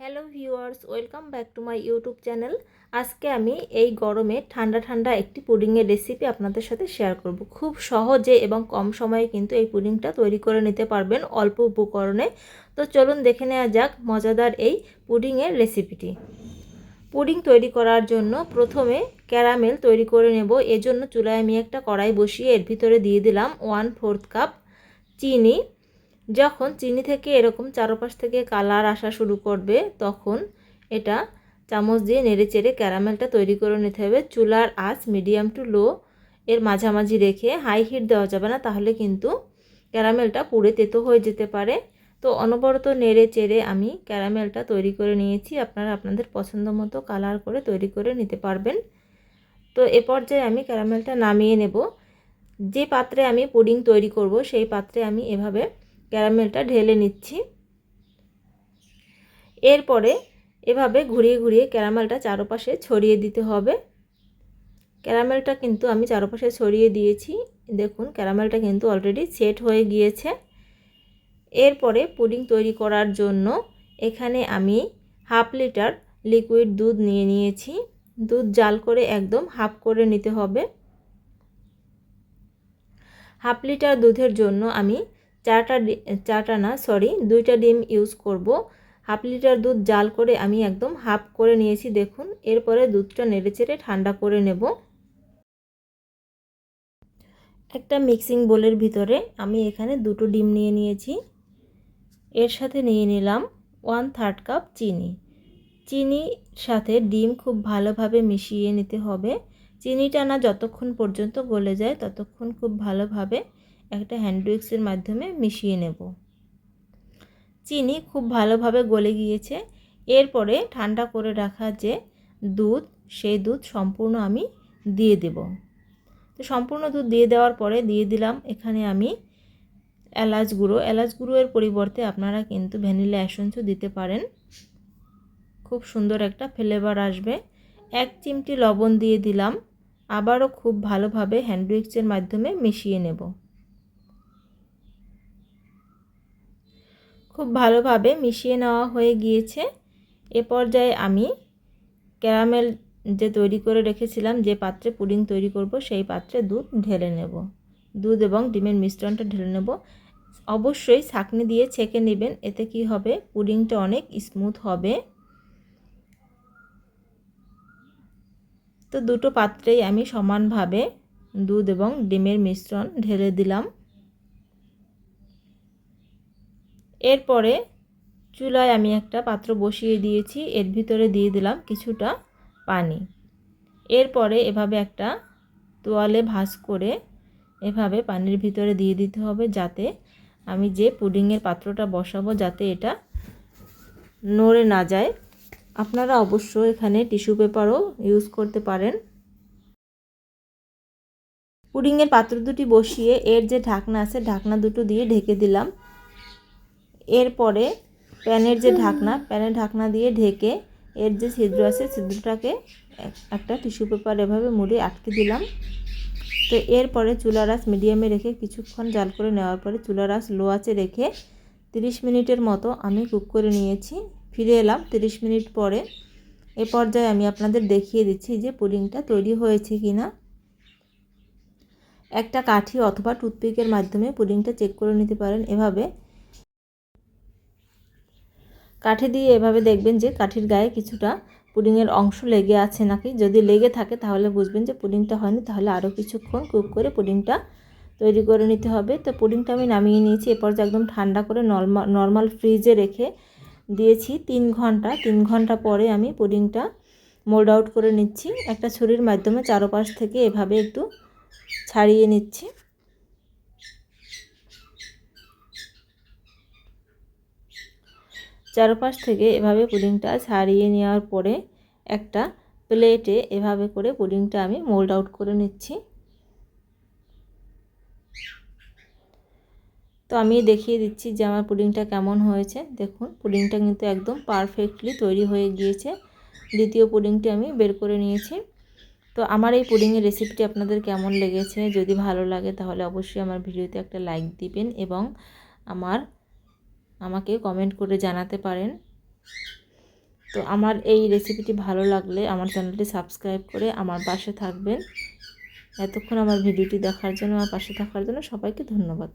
Hello viewers, welcome back to my YouTube channel. আজকে আমি এই গরমে ঠান্ডা ঠান্ডা একটি পুডিংয়ের রেসিপি আপনাদের সাথে শেয়ার করব। খুব সহজে এবং কম সময়ে কিন্তু এই পুডিংটা তৈরি করে নিতে পারবেন অল্প উপকরণে। তো চলুন দেখে নেওয়া যাক মজাদার এই পুডিংয়ের রেসিপিটি পুডিং তৈরি করার জন্য প্রথমে ক্যারামেল তৈরি করে নেব। এজন্য চুলায় আমি একটা কড়াই বসিয়ে এর ভিতরে দিয়ে দিলাম ওয়ান ফোর্থ কাপ চিনি যখন চিনি থেকে এরকম চারপাশ থেকে কালার আসা শুরু করবে, তখন এটা চামচ দিয়ে নেড়ে চেড়ে ক্যারামেলটা তৈরি করে নিতে হবে। চুলার আঁচ মিডিয়াম টু লো, এর মাঝামাঝি রেখে হাই হিট দেওয়া যাবে না, তাহলে কিন্তু ক্যারামেলটা পুড়ে তেতো হয়ে যেতে পারে। তো অনবরত নেড়ে চেড়ে আমি ক্যারামেলটা তৈরি করে নিয়েছি, আপনারা আপনাদের পছন্দ মতো কালার করে তৈরি করে নিতে পারবেন। তো এ পর্যায়ে আমি ক্যারামেলটা নামিয়ে নেব। যে পাত্রে আমি পুডিং তৈরি করব, সেই পাত্রে আমি এভাবে ক্যারামেলটা ঢেলে নিচ্ছি। এরপরে এভাবে ঘুরিয়ে ঘুরিয়ে ক্যারামেলটা চারপাশে ছড়িয়ে দিতে হবে। ক্যারামেলটা কিন্তু আমি চারপাশে ছড়িয়ে দিয়েছি। দেখুন, ক্যারামেলটা কিন্তু অলরেডি সেট হয়ে গিয়েছে। এরপরে পুডিং তৈরি করার জন্য এখানে আমি হাফ লিটার লিকুইড দুধ নিয়ে নিয়েছি। দুধ জাল করে একদম হাফ করে নিতে হবে। হাফ লিটার দুধের জন্য আমি চারটা চারটা না সরি দুইটা ডিম ইউজ করব। হাফ লিটার দুধ জাল করে আমি একদম হাফ করে নিয়েছি, দেখুন। এরপরে দুধটা নেড়েচেড়ে ঠান্ডা করে নেব। একটা মিক্সিং বোলের ভিতরে আমি এখানে দুটো ডিম নিয়ে নিয়েছি। এর সাথে নিয়ে নিলাম ওয়ান থার্ড কাপ চিনি। চিনির সাথে ডিম খুব ভালোভাবে মিশিয়ে নিতে হবে। চিনিটা না যতক্ষণ পর্যন্ত গলে যায়, ততক্ষণ খুব ভালোভাবে একটা হ্যান্ড উইক্সের মাধ্যমে মিশিয়ে নেব। চিনি খুব ভালোভাবে গলে গিয়েছে। এরপরে ঠান্ডা করে রাখা যে দুধ, সেই দুধ সম্পূর্ণ আমি দিয়ে দেব। তো সম্পূর্ণ দুধ দিয়ে দেওয়ার পরে দিয়ে দিলাম এখানে আমি এলাচ গুঁড়ো। এলাচ গুঁড়োর পরিবর্তে আপনারা কিন্তু ভ্যানিলা অ্যাসেন্সও দিতে পারেন। খুব সুন্দর একটা ফ্লেভার আসবে। এক চিমটি লবণ দিয়ে দিলাম। আবারও খুব ভালোভাবে হ্যান্ড উইক্সের মাধ্যমে মিশিয়ে নেব। খুব ভালোভাবে মিশিয়ে নেওয়া হয়ে গিয়েছে। এ পর্যায়ে আমি ক্যারামেল যে তৈরি করে রেখেছিলাম, যে পাত্রে পুডিং তৈরি করব, সেই পাত্রে দুধ ঢেলে নেব। দুধ এবং ডিমের মিশ্রণটা ঢেলে নেব। অবশ্যই ছাঁকনি দিয়ে ছেঁকে নেবেন, এতে কি হবে? পুডিংটা অনেক স্মুথ হবে। তো দুটো পাত্রেই আমি সমানভাবে দুধ এবং ডিমের মিশ্রণ ঢেলে দিলাম। এরপরে চুলায় আমি একটা পাত্র বসিয়ে দিয়েছি। এর ভিতরে দিয়ে দিলাম কিছুটা পানি। এরপরে এভাবে একটা তোয়ালে ভাঁজ করে এভাবে পানির ভিতরে দিয়ে দিতে হবে যাতে আমি যে পুডিংয়ের পাত্রটা বসাবো যাতে এটা নড়ে না যায়। আপনারা অবশ্য এখানে টিস্যু পেপারও ইউজ করতে পারেন। পুডিংয়ের পাত্র দুটি বসিয়ে এর যে ঢাকনা আছে, ঢাকনা দুটো দিয়ে ঢেকে দিলাম। এরপরে প্যানের যে ঢাকনা, প্যানের ঢাকনা দিয়ে ঢেকে এর যে ছিদ্র আছে ছিদ্রটাকে একটা টিস্যু পেপার এভাবে মুড়ে আটকে দিলাম। তো এরপরে চুলা রাস মিডিয়ামে রেখে কিছুক্ষণ জাল করে নেওয়ার পরে চুলা রাস লো আছে রেখে 30 মিনিটের মতো আমি কুক করে নিয়েছি। ফিরে এলাম 30 মিনিট পরে। এ পর্যায়ে আমি আপনাদের দেখিয়ে দিচ্ছি যে পুডিংটা তৈরি হয়েছে কি না একটা কাঠি অথবা টুথপিকের মাধ্যমে পুডিংটা চেক করে নিতে পারেন। এভাবে কাঠি দিয়ে এভাবে দেখবেন যে কাঠির গায়ে কিছুটা পুডিংয়ের অংশ লেগে আছে নাকি। যদি লেগে থাকে তাহলে বুঝবেন যে পুডিংটা হয়নি, তাহলে আরও কিছুক্ষণ কুক করে পুডিংটা তৈরি করে নিতে হবে। তো পুডিংটা আমি নামিয়ে নিয়েছি এরপর যে একদম ঠান্ডা করে নর্মাল নর্মাল ফ্রিজে রেখে দিয়েছি তিন ঘণ্টা। তিন ঘণ্টা পরে আমি পুডিংটা মোল্ড আউট করে নিচ্ছি। একটা ছুরির মাধ্যমে চারোপাশ থেকে এভাবে একটু ছাড়িয়ে নিচ্ছি। চারপাশ থেকে এভাবে পুডিংটা ছাড়িয়ে নেওয়ার পরে একটা প্লেটে এভাবে করে পুডিংটা আমি মোল্ড আউট করে নিচ্ছি। তো আমি দেখিয়ে দিচ্ছি যে আমার পুডিংটা কেমন হয়েছে। দেখুন, পুডিংটা কিন্তু একদম পারফেক্টলি তৈরি হয়ে গিয়েছে। দ্বিতীয় পুডিংটি আমি বের করে নিয়েছি। তো আমার এই পুডিংয়ের রেসিপিটি আপনাদের কেমন লেগেছে? যদি ভালো লাগে তাহলে অবশ্যই আমার ভিডিওতে একটা লাইক দিবেন এবং আমার আমাকে কমেন্ট করে জানাতে পারেন। তো আমার এই রেসিপিটি ভালো লাগলে আমার চ্যানেলটি সাবস্ক্রাইব করে আমার পাশে থাকবেন। এতক্ষণ আমার ভিডিওটি দেখার জন্য, আমার পাশে থাকার জন্য সবাইকে ধন্যবাদ।